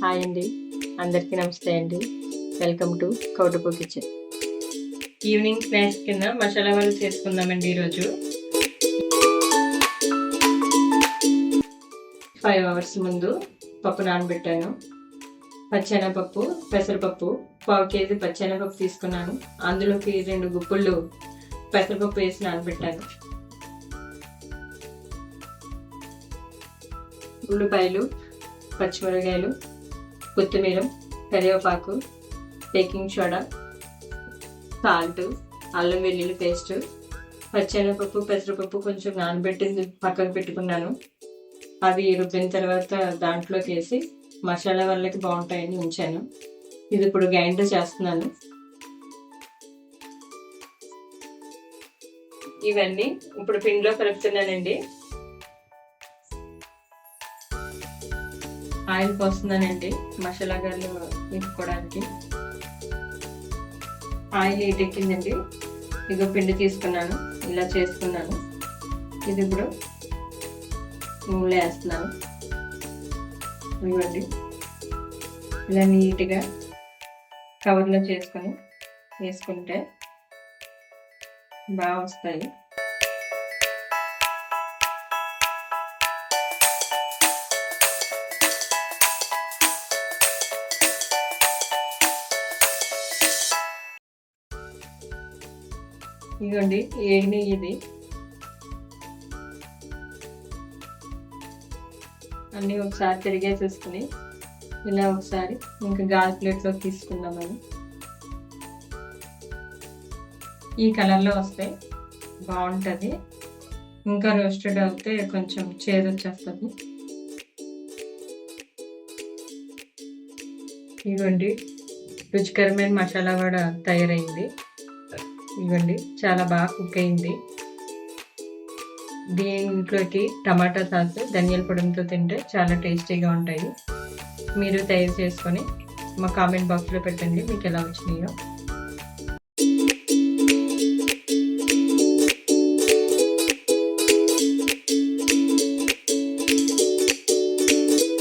Hi అండి. అందరికీ నమస్తే అండి. Welcome to Koutapu kitchen. Evening snacks కింద మసాలా వాళ్ళు చేసుకుందామండి ఈరోజు. ఫైవ్ అవర్స్ ముందు పప్పు నానబెట్టాను. పచ్చెనపప్పు పెసరపప్పు పావు కేజీ పచ్చెనపప్పు తీసుకున్నాను. అందులోకి రెండు గుప్పుళ్ళు పెసరపప్పు వేసి నానబెట్టాను. ఉల్లిపాయలు పచ్చిమిరకాయలు కొత్తిమీర కరివేపాకు బేకింగ్ సోడా సాల్ట్ అల్లం వెల్లుల్లి పేస్ట్ పచ్చెనపప్పు పెసరపప్పు కొంచెం నానబెట్టింది పక్కకు పెట్టుకున్నాను. అవి రుబ్బిన తర్వాత దాంట్లోకి వేసి మసాలా వాళ్ళకి బాగుంటాయని ఉంచాను. ఇది ఇప్పుడు గ్రైండర్ చేస్తున్నాను. ఇవన్నీ ఇప్పుడు పిండిలో కలుపుతున్నానండి. ఆయిల్ పోస్తున్నానండి మసాలా గారు వేసుకోవడానికి ఆయిల్ హీట్ ఎక్కిందండి. ఇదిగో పిండి తీసుకున్నాను ఇలా చేసుకున్నాను. ఇది ఇప్పుడు నూనె వేస్తున్నాను. ఇవ్వండి ఇలా నీట్గా కవర్లో చేసుకొని వేసుకుంటే బాగా వస్తాయి. ఇదిగోండి ఏగిని ఇది. అన్నీ ఒకసారి తిరిగేసేసుకుని ఇలా ఒకసారి ఇంకా గాజు ప్లేట్లో తీసుకుందామని ఈ కలర్లో వస్తే బాగుంటుంది. ఇంకా రోస్టెడ్ అవుతే కొంచెం చేదు వచ్చేస్తుంది. ఇదిగోండి రుచికరమైన మసాలా కూడా తయారైంది. ఇవ్వండి. చాలా బాగా కుక్ అయింది. దీంట్లోకి టమాటా సాస్ ధనియాల పొడంతో తింటే చాలా టేస్టీగా ఉంటాయి. మీరు తయారు చేసుకొని మా కామెంట్ బాక్స్లో పెట్టండి మీకు ఎలా వచ్చినాయో.